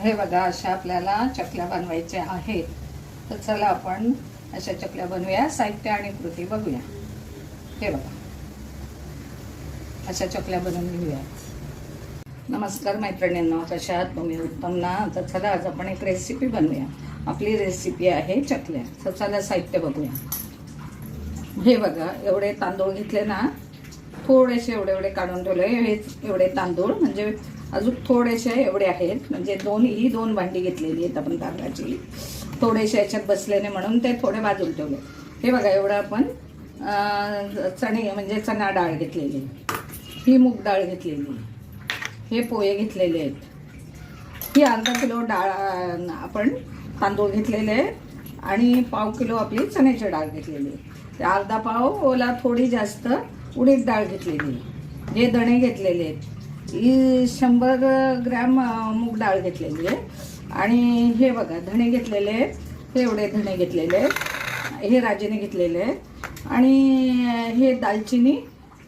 हे बघा अशा आपल्याला चकल्या बनवायच्या आहेत. तर चला आपण अशा चकल्या बनवूया साहित्य आणि कृती बघूया. हे बघा. अशा चकल्या बनवून घेऊया. नमस्कार मैत्रिणींना कशा आहात? तुम्ही उत्तम ना? तर चला आज आपण एक रेसिपी बनवूया. आपली रेसिपी आहे चकल्या. तर चला साहित्य बघूया. हे बघा एवढे तांदूळ घेतले ना थोडेसे एवढे एवढे काढून ठेवले. हे एवढे तांदूळ म्हणजे अजून थोडेसे एवढे आहेत. म्हणजे दोन ही दोन भांडी घेतलेली आहेत आपण तांदळाची. थोडेसे याच्यात बसलेले म्हणून ते थोडे बाजूला ठेवले. हे बघा एवढं आपण चणे म्हणजे चणा डाळ घेतलेली. ही मूग डाळ घेतलेली. हे पोहे घेतलेले आहेत. ही अर्धा किलो डाळ आपण तांदूळ घेतलेले आहेत. आणि पाव किलो आपली चण्याची डाळ घेतलेली आहे. ते अर्धा पाव ओला थोडी जास्त उडीद डाळ घेतलेली हे दणे घेतलेले आहेत. ही शंभर ग्रॅम मूग डाळ घेतलेली आहे. आणि हे बघा धणे घेतलेले आहेत. हे एवढे धणे घेतलेले आहेत. हे राजेने घेतलेले आहेत. आणि हे दालचिनी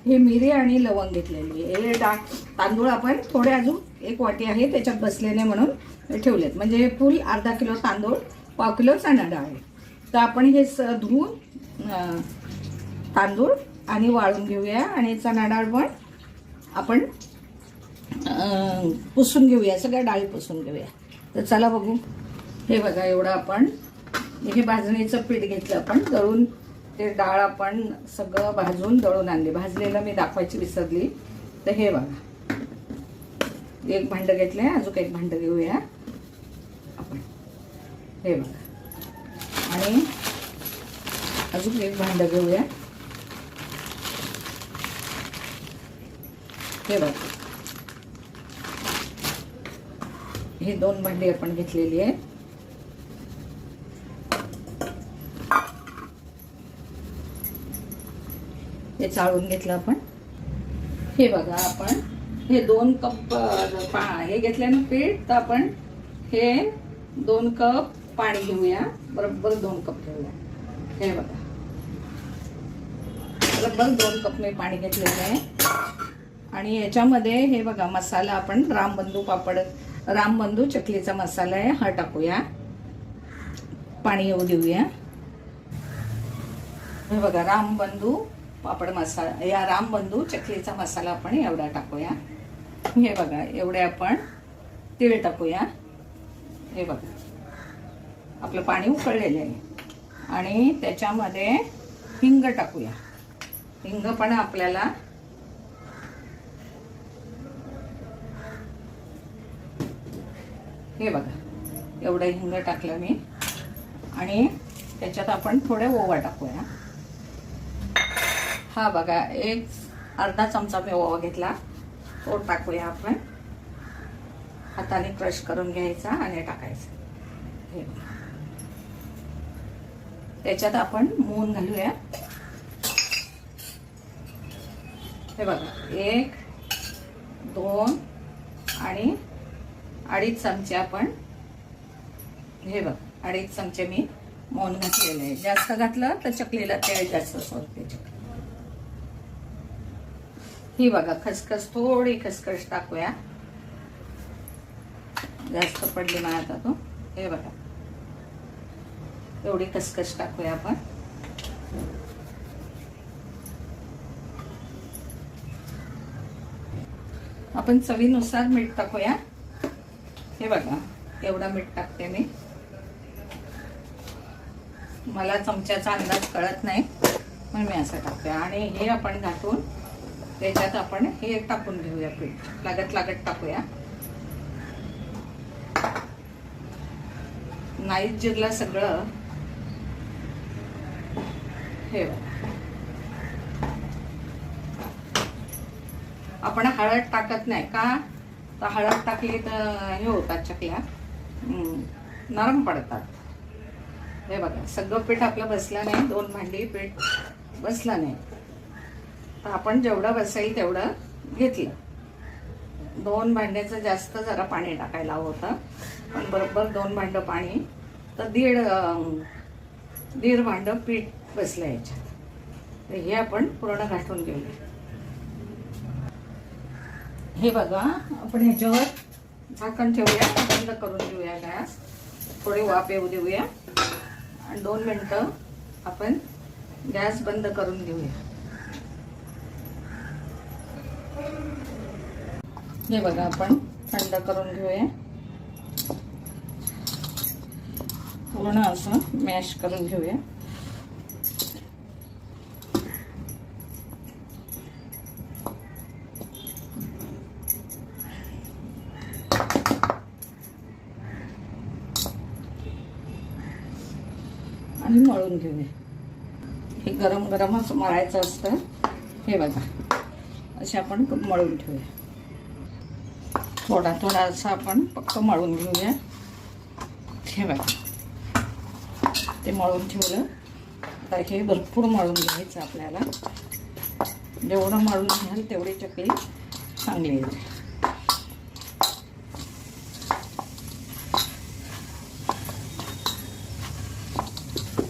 हे मिरी आणि लवंग घेतलेली आहे. हे डा तांदूळ आपण थोडे अजून एक वाटी आहे त्याच्यात बसलेले म्हणून ठेवलेत. म्हणजे हे फुल अर्धा किलो तांदूळ पाव किलो चणा डाळ आहे. तर आपण हे स धुवून तांदूळ आणि वाळून घेऊया. आणि चणा डाळ पण आपण पुसून घेऊया सगळ्या डाळी पुसून घेऊया. तर चला बघू. हे बघा एवढं आपण हे भाजणीचं पीठ घेतलं आपण. दळून ते डाळ आपण सगळं भाजून दळून आणली. भाजलेलं मी दाखवायची विसरली. तर हे बघा. एक भांडं घेतलंय अजून एक भांडं घेऊया आपण. हे बघा. आणि अजून एक भांडं घेऊया. हे बघा. हे दोन भांडी आपण घेतलेली आहे हे चाळून घेतलं आपण. हे बघा आपण. हे दोन कप पा हे घेतल्यानं पीठ तर आपण हे दोन कप पाणी घेऊया. बरोबर दोन कप घेऊया. हे बघा. बरोबर दोन कप मी पाणी घेतलेलं आहे. आणि याच्यामध्ये हे बघा मसाला आपण रामबंधू पापड रामबंधू चकलीचा मसाला आहे हा टाकूया. पाणी येऊ देऊया. हे बघा रामबंधू पापड मसाला या रामबंधू चकलीचा मसाला आपण एवढा टाकूया. हे बघा एवढे आपण तीळ टाकूया. हे बघा. आपलं पाणी उकळलेलं आहे. आणि त्याच्यामध्ये हिंग टाकूया. हिंग पण आपल्याला हे बघा. एवढं हिंग टाकलं मी. आणि त्याच्यात आपण थोड्या ओवा टाकूया. हा बघा एक अर्धा चमचा मी ओवा घेतला. तो टाकूया आपण. हाताने क्रश करून घ्यायचा आणि टाकायचा. हे त्याच्यात आपण मून घालूया. हे बघा एक दोन आणि अडीच चमचे आपण हे बघ अडीच चमचे मी मोहन घातलेलं आहे जास्त घातलं तर चकलीला तेल जास्त सोडते ही बघा खसखस थोडी खसखस टाकूया. जास्त पडली मला आता तो. हे बघा. एवढी खसखस टाकूया आपण. आपण चवीनुसार मीठ टाकूया. हे बघा एवढा मीठ टाकते मी. मला चमच्याचा अंदाज कळत नाही म्हणून मी असं टाकते. आणि हे आपण घातून त्याच्यात आपण हे टाकून घेऊया पीठ. लागत लागत टाकूया. नाहीच जिरलं सगळं. हे आपण हळद टाकत नाही का? तर हळद टाकली तर हे होतात चकल्या. नरम पडतात. हे बघा सगळं पीठ आपलं बसलं नाही दोन भांडी पीठ बसलं नाही. तर आपण जेवढं बसेल तेवढं घेतलं. दोन भांड्याचं जास्त जरा पाणी टाकायला होतं. पण बरोबर दोन भांडं पाणी तर दीड दीड भांडं पीठ बसलं याच्यात. तर हे आपण पूर्ण घाटून घेऊया. हे बघा आपण ह्याच्यावर झाकण ठेवूया बंद करून देऊया गॅस. थोडे वाफ येऊ देऊया. आणि दोन मिनटं आपण गॅस बंद करून घेऊया. हे बघा आपण थंड करून घेऊया. पूर्ण असं मॅश करून घेऊया. आधी मळून घेऊया हे गरम गरमच मळायचं असतं. हे बघा. असे आपण मळून ठेवूया. थोडा थोडा असं आपण फक्त मळून घेऊया. हे बघा. ते मळून ठेवलं. तर हे भरपूर मळून घ्यायचं आपल्याला. जेवढं मळून घ्याल तेवढी चकली चांगली येते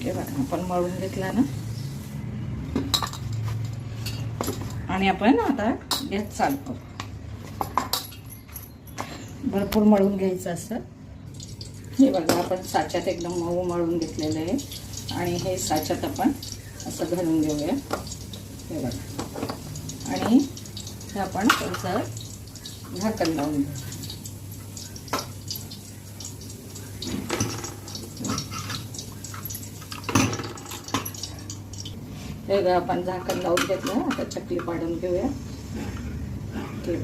हे बघा आपण मळून घेतला ना. आणि आपण आता गॅस चालू करू भरपूर मळून घ्यायचं असतं. हे बघा आपण साच्यात एकदम मऊ मळून घेतलेलं आहे. आणि हे साच्यात आपण असं घालून घेऊया. हे बघा. आणि हे आपण थोडंसं झाकण लावून घेऊ. हे आपण झाकण लावून घेतलं आता चकली पाडून घेऊया. हे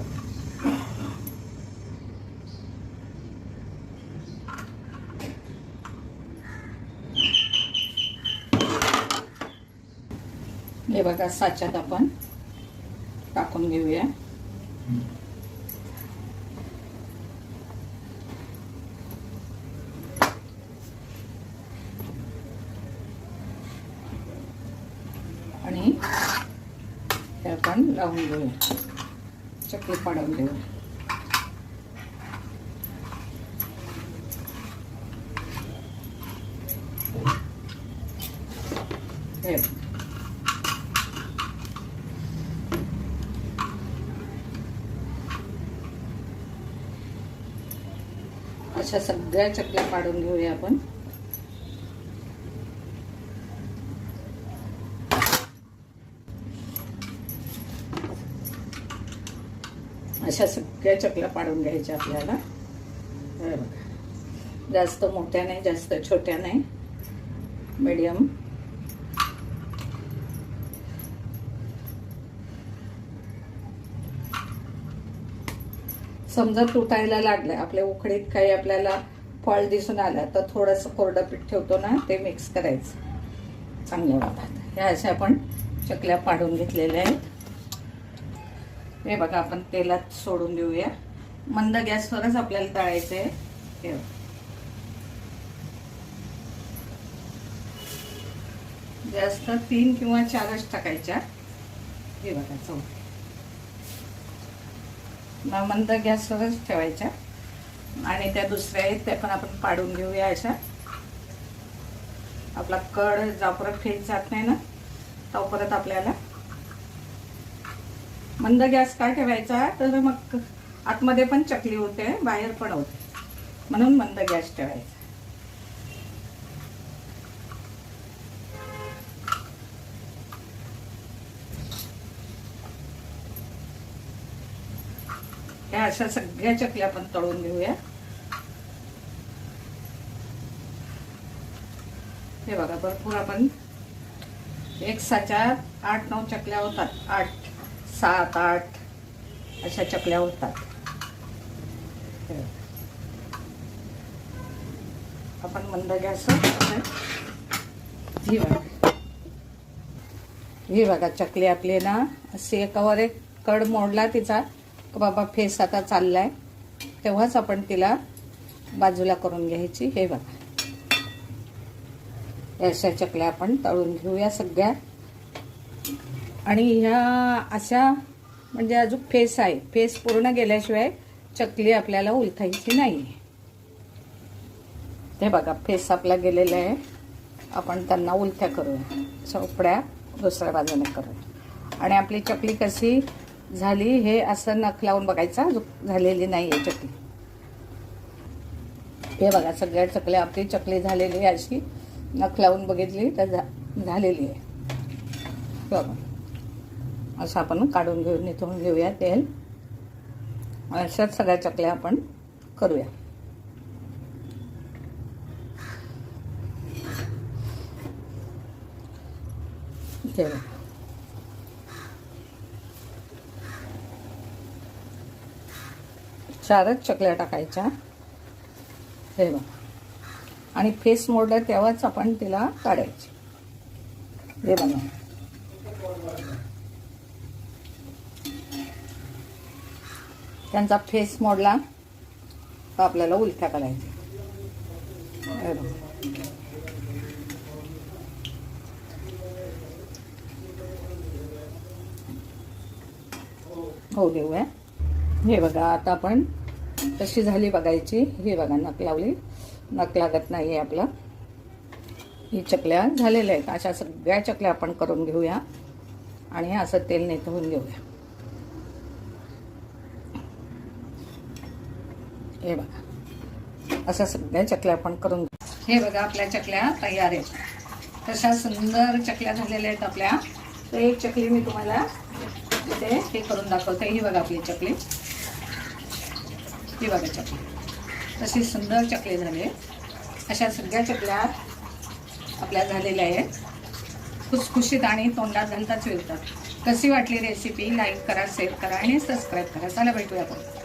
हे बघा साच्यात आपण टाकून घेऊया आणि हे आपण लावून घेऊया. चकली पाडून घेऊया. अशा सगळ्या चकल्या पाडून घेऊया आपण. अशा सगळ्या चकल्या पाडून घ्यायच्या आपल्याला. बघा. जास्त मोठ्या नाही जास्त छोट्या नाही. मीडियम समजा तुटायला लागलं आपल्या उकडीत काही आपल्याला फळ दिसून आलं तर थोडंसं कोरडं पीठ ठेवतो ना ते मिक्स करायचं. चांगल्या वाटतात ह्या अशा आपण चकल्या पाडून घेतलेल्या आहेत. हे बघा आपण तेलात सोडून देऊया. मंद गॅसवरच आपल्याला तळायचं आहे जास्त तीन किंवा चारच टाकायच्या. हे बघा चौथी मंद गॅसवरच ठेवायच्या. आणि त्या दुसऱ्या आहेत त्या पण आपण पाडून घेऊया अशा. आपला कड जापरत फेज जात नाही ना? तो परत आपल्याला मंद गॅस का ठेवायचा? तर मग आतमध्ये पण चकली होते बाहेर पण होते. म्हणून मंद गॅस ठेवायचा. ह्या अशा सगळ्या चकल्या आपण तळून घेऊया. हे बघा भरपूर आपण एक साच्यात आठ नऊ चकल्या होतात. आठ. सात आठ अशा चकल्या होतात. आपण मंद गॅस ही बघा ही बघा चकली आपली ना अशी एकावर एक कड मोडला तिचा बाबा फेस आता चाललाय. तेव्हाच आपण तिला बाजूला करून घ्यायची. हे बघा. अशा चकल्या आपण तळून घेऊया सगळ्या. आणि ह्या अशा म्हणजे अजून फेस आहे. फेस पूर्ण गेल्याशिवाय चकली आपल्याला उलथायची नाही ते बघा फेस आपला गेलेला आहे. आपण त्यांना उलथ्या करूया. चोपड्या दुसऱ्या बाजूने करूया. आणि आपली चकली कशी झाली हे असं नख लावून बघायचा. झालेली नाही आहे चकली. हे बघा सगळ्या चकल्या आपली चकली झालेली आहे अशी. नख लावून बघितली तर झा- झालेली आहे. बघा. असं आपण काढून घेऊन निथळून घेऊया तेल. अशाच सगळ्या चकल्या आपण करूया. ते चारच चकल्या टाकायच्या. हे बघ. आणि फेस मोडलं तेव्हाच आपण तिला काढायची. हे बघा. त्यांचा फेस मोडला तर आपल्याला उलट्या करायच्या. हो देऊया हे बघा आता आपण कशी झाली बघायची. हे बघा नक लावली. नक लागत नाही आहे आपला. ही चकल्या झालेल्या आहेत. अशा सगळ्या चकल्या आपण करून घेऊया. आणि असं तेल नेतवून घेऊया. हे बघा. अशा सगळ्या चकल्या आपण करून हे बघा आपल्या चकल्या तयार आहेत. तशा सुंदर चकल्या झालेल्या आहेत आपल्या. तर एक चकली मी तुम्हाला इथे हे करून दाखवते. ही बघा आपली चकली. ही बघा चकली. तशी सुंदर चकली झाली अशा सगळ्या चकल्या आपल्या झालेल्या आहेत. खुसखुशीत आणि तोंडात घालताच मिळतात कशी वाटली रेसिपी लाईक करा शेअर करा आणि सबस्क्राईब करा. चला भेटूया आपण.